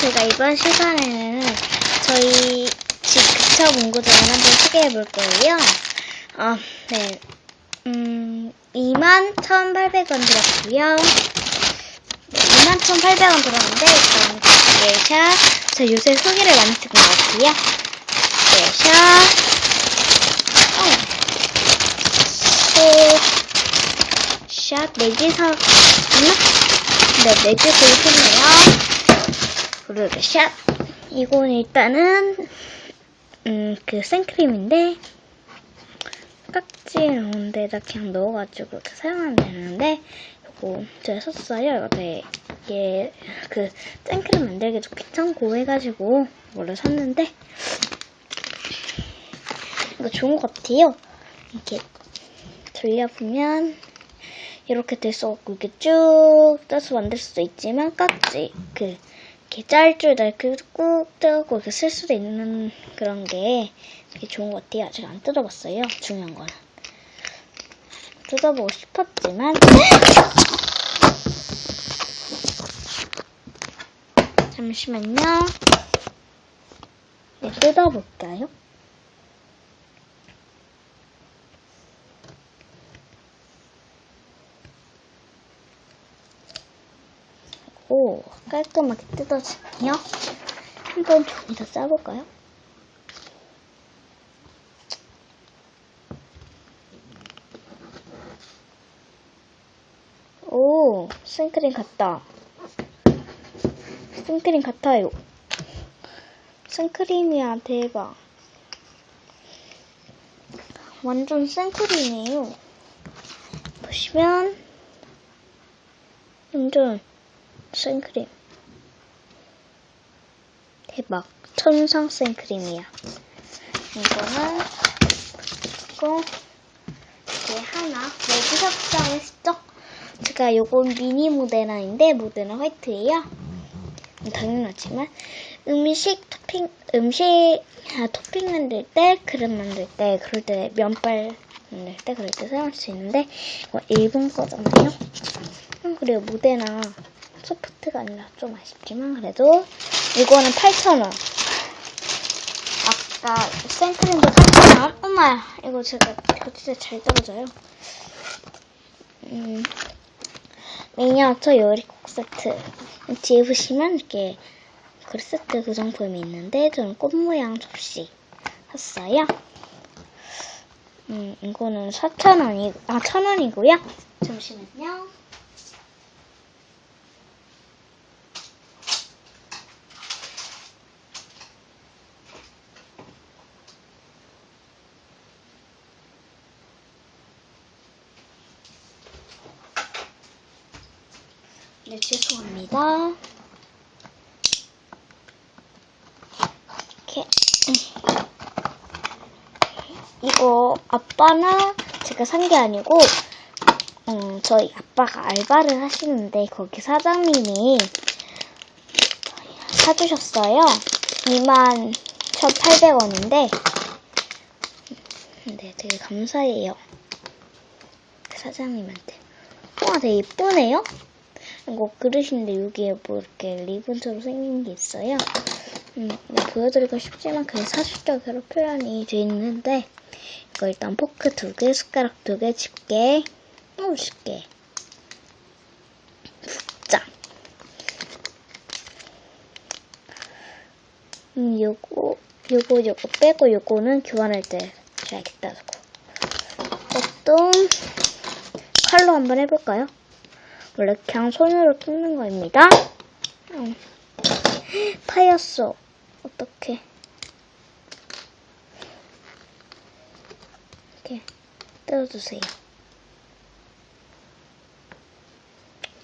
제가 이번 시간에는 저희 집 급처 문구점을 한번 소개해 볼 거예요. 어, 네. 음, 21,800원 들었고요. 네, 21,800원 들었는데, 일단 예샷, 저 요새 소개를 많이 쓰는 것 같고요. 예샷, 어, 소, 샷, 네개사 맞나? 네, 네개 고르겠네요. 그리고 샷. 이건 일단은, 음, 그 생크림인데, 깍지 넣은 데다 그냥 넣어가지고 이렇게 사용하면 되는데, 이거 제가 샀어요. 이거 되게, 그, 생크림 만들기도 귀찮고 해가지고, 이거를 샀는데, 이거 좋은 것 같아요. 이렇게 돌려보면, 이렇게 돼있어갖고 이렇게 쭉 떠서 만들 수도 있지만 깍지 그 이렇게 짤줄 이렇게 꾹 뜯고 이렇게 쓸 수도 있는 그런 게 되게 좋은 것 같아요. 아직 안 뜯어봤어요. 중요한 거는 뜯어보고 싶었지만 잠시만요. 네, 뜯어볼까요? 오, 깔끔하게 뜯어지네요. 한번 종이 더 싸볼까요? 오, 생크림 같다. 생크림 같아요. 생크림이야, 대박. 완전 생크림이에요. 보시면, 완전 생크림. 대박. 천상 생크림이야. 이거는, 이거, 이게 하나. 여기서 부장했죠? 제가 요건 미니 모데나인데, 모데나 화이트예요. 당연하지만, 음식 토핑, 음식, 아, 토핑 만들 때, 그릇 만들 때, 그럴 때, 면발 만들 때, 그럴 때 사용할 수 있는데, 이거 일본 거잖아요? 음, 그리고 모데나, 소프트가 아니라 좀 아쉽지만 그래도 이거는 8,000원. 아까 생크림도 8,000원. 엄마 이거 제가 이거 진짜 잘 떨어져요. 음, 미니어처 요리국 세트. 뒤에 보시면 이렇게 그릇 세트 구성품이 있는데 저는 꽃 모양 접시 샀어요. 음, 이거는 4,000원이, 아, 1,000원이고요. 잠시만요. 네, 죄송합니다. 이렇게. 음. 이거 아빠나 제가 산 게 아니고, 음, 저희 아빠가 알바를 하시는데, 거기 사장님이 사주셨어요. 2만 1,800원인데, 네, 되게 감사해요. 그 사장님한테. 와, 되게 예쁘네요? 이거 그릇인데 여기에 뭐 이렇게 리본처럼 생긴 게 있어요. 음, 네, 보여드리고 싶지만 그게 사실적으로 표현이 돼 있는데 이거 일단 포크 두 개, 숟가락 두 개, 집게, 너무 쉽게 자, 음, 요거, 요거, 요거 빼고 요거는 교환할 때 줘야겠다. 이것도 칼로 한번 해볼까요? 원래 그냥 손으로 뜯는 거입니다. 음. 파였어. 어떡해. 이렇게 뜯어주세요.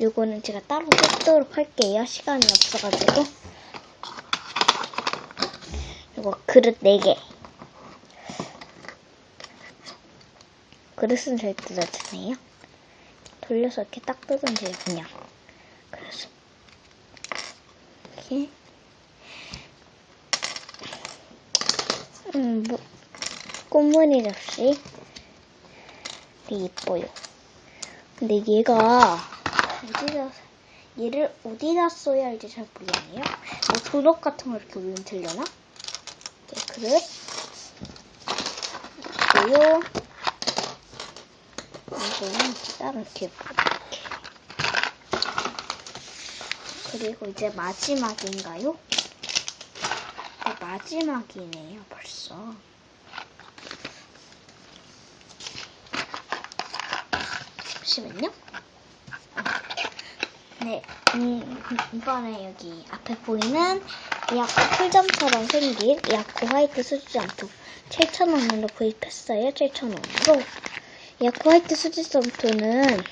요거는 제가 따로 뜯도록 할게요. 시간이 없어가지고. 요거 그릇 4개. 그릇은 잘 뜯어지네요. 돌려서 이렇게 딱 뜯으면 돼요, 그냥. 그래서. 이렇게. 음, 뭐, 꽃무늬 접시. 되게 예뻐요. 근데 얘가, 어디서, 얘를 어디다 써야 할지 잘 모르겠네요. 뭐 도덕 같은 거 이렇게 올리면 되려나? 네, 그릇. 그리고요. 이거는 따로 이렇게. 그리고 이제 마지막인가요? 네, 마지막이네요, 벌써. 잠시만요. 네, 음, 이번에 여기 앞에 보이는 야쿠 풀점처럼 생긴 야쿠 화이트 수지 점프 7,000원으로 구입했어요. 7,000원으로. 야쿠 화이트 수지 점프는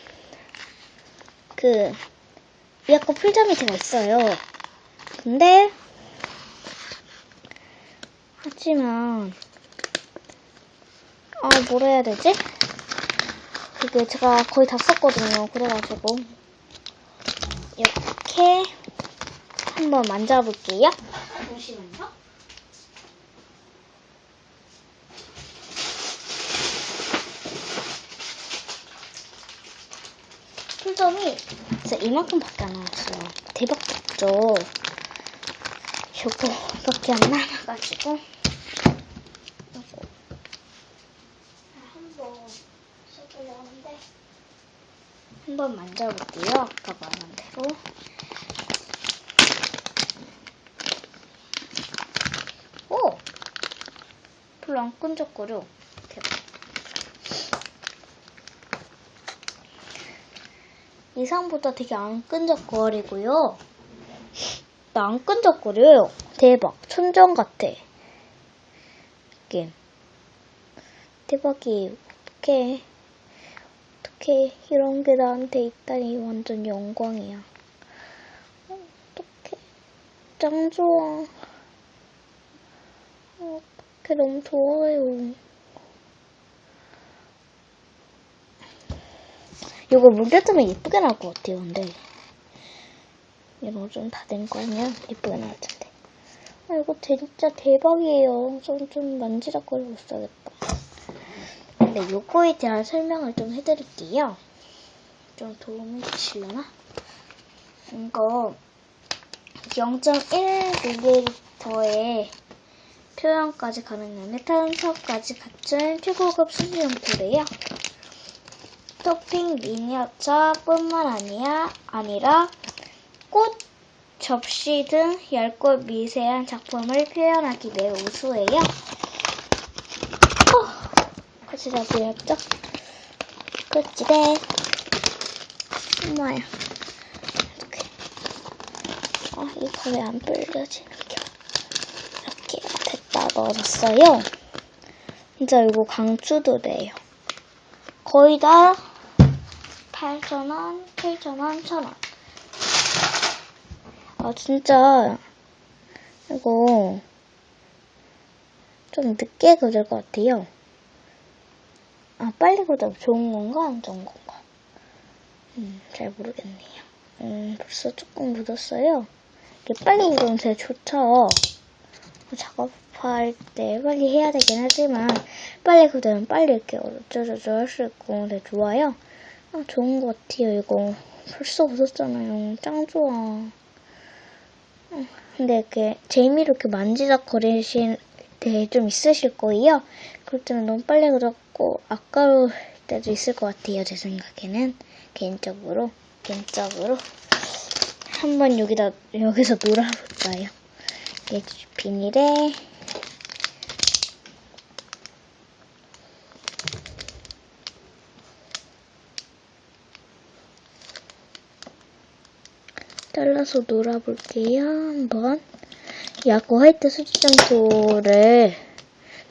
그 야쿠 풀점이 제가 있어요. 근데 하지만 아 뭐라 해야 되지? 그게 제가 거의 다 썼거든요. 그래가지고 이렇게 한번 만져볼게요. 잠시만요. 풀점이 진짜 이만큼밖에 안 나왔어요. 대박 같죠? 요거밖에 안 남아가지고 요거 한번 써보려고 하는데 한번 만져볼게요. 아까 말한 대로. 오! 별로 안 끈적거려. 대박. 이상보다 되게 안 끈적거리고요. 나 안 끈적거려요. 대박. 천정 같아. 이게. 대박이에요. 어떡해. 어떡해. 이런 게 나한테 있다니 완전 영광이야. 어떡해. 짱 좋아. 어떡해. 너무 좋아요. 이거 물때뜨면 예쁘게 나올 것 같아요, 근데. 이거 좀 다 된 거 아니야? 예쁘게 나올 텐데. 아, 이거 진짜 대박이에요. 좀, 좀 만지작거리고 있어야겠다. 네, 요거에 대한 설명을 좀 해드릴게요. 좀 도움이 되시려나? 이거 0.1ml의 표현까지 가능한 탄소까지 갖춘 최고급 수지용토래요. 토핑 미니어처뿐만 아니야, 아니라 꽃, 접시 등 얇고 미세한 작품을 표현하기 매우 우수해요. 어, 같이 다 보였죠? 끝지대. 엄마야. 이렇게. 아, 이거 왜 안 불려지는 겨? 이렇게 됐다 넣어줬어요. 진짜 이거 강추도 돼요. 거의 다 8,000원, 7,000원, 1,000원. 아, 진짜, 이거, 좀 늦게 그릴 것 같아요. 아, 빨리 그리면 좋은 건가, 안 좋은 건가? 음, 잘 모르겠네요. 음, 벌써 조금 묻었어요. 이게 빨리 그리면 되게 좋죠. 작업할 때 빨리 해야 되긴 하지만, 빨리 그리면 빨리 이렇게 어쩌저쩌 할 수 있고, 되게 좋아요. 아, 좋은 것 같아요, 이거. 벌써 묻었잖아요. 짱 좋아. 음, 근데 이렇게 재미로 이렇게 만지작거리실 때 좀 있으실 거예요. 그럴 때는 너무 빨리 그렸고 아까울 때도 있을 것 같아요. 제 생각에는 개인적으로 개인적으로 한번 여기다 여기서 놀아볼까요? 비닐에 잘라서 놀아볼게요. 한번. 야구 화이트 수지점토를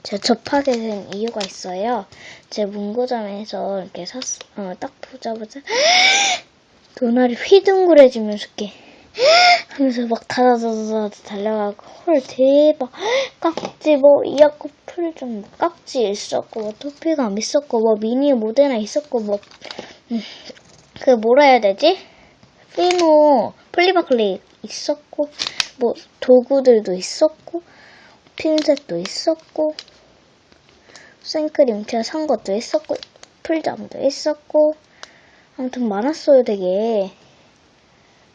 제가 접하게 된 이유가 있어요. 제 문고점에서 이렇게 샀, 어, 딱 보자마자 눈알이 휘둥그레지면서 이렇게 하면서 막 다다다다다 달려가고 헐 대박 깍지 뭐 이야코 풀좀 깍지 있었고 뭐 토피감 있었고 뭐 미니 모데나 있었고 뭐 음, 그 뭐라 해야 되지? 피노 플리바클리 있었고 뭐 도구들도 있었고 핀셋도 있었고 생크림 제가 산 것도 있었고 풀장도 있었고 아무튼 많았어요 되게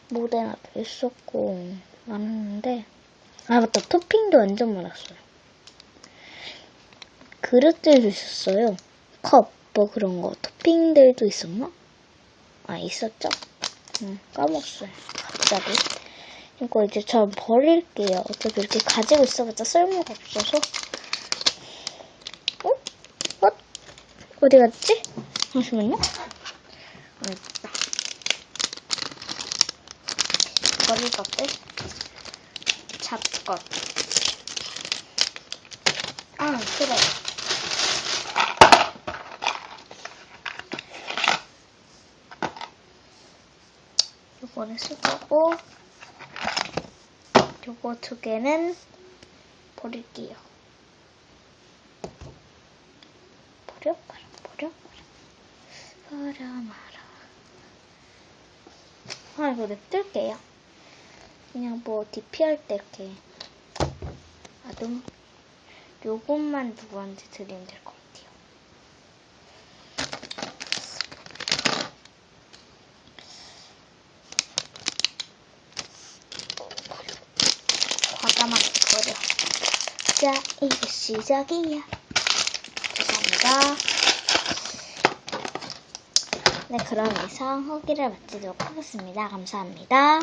모데나도 있었고 많았는데 아 맞다 토핑도 완전 많았어요. 그릇들도 있었어요. 컵 뭐 그런 거 토핑들도 있었나? 아 있었죠? 응 까먹었어요. 갑자기. 이거 이제 전 버릴게요. 어차피 이렇게 가지고 있어봤자 쓸모가 없어서. 어? 어? 어디 갔지? 잠시만요. 어, 있다. 버릴 것들. 잡 것. 아, 그래. 요 거는 쓸 거고, 요거 두 개는 버릴게요. 버려, 버려, 버려, 버려. 버려, 말아. 아, 이거 냅둘게요. 그냥 뭐 DP 할 때 이렇게 아동 요것만 누구한테 드리면 될 것 같아요. 과감하게 버려. 자, 이제 시작이야. 죄송합니다. 네, 그럼 이상 후기를 마치도록 하겠습니다. 감사합니다.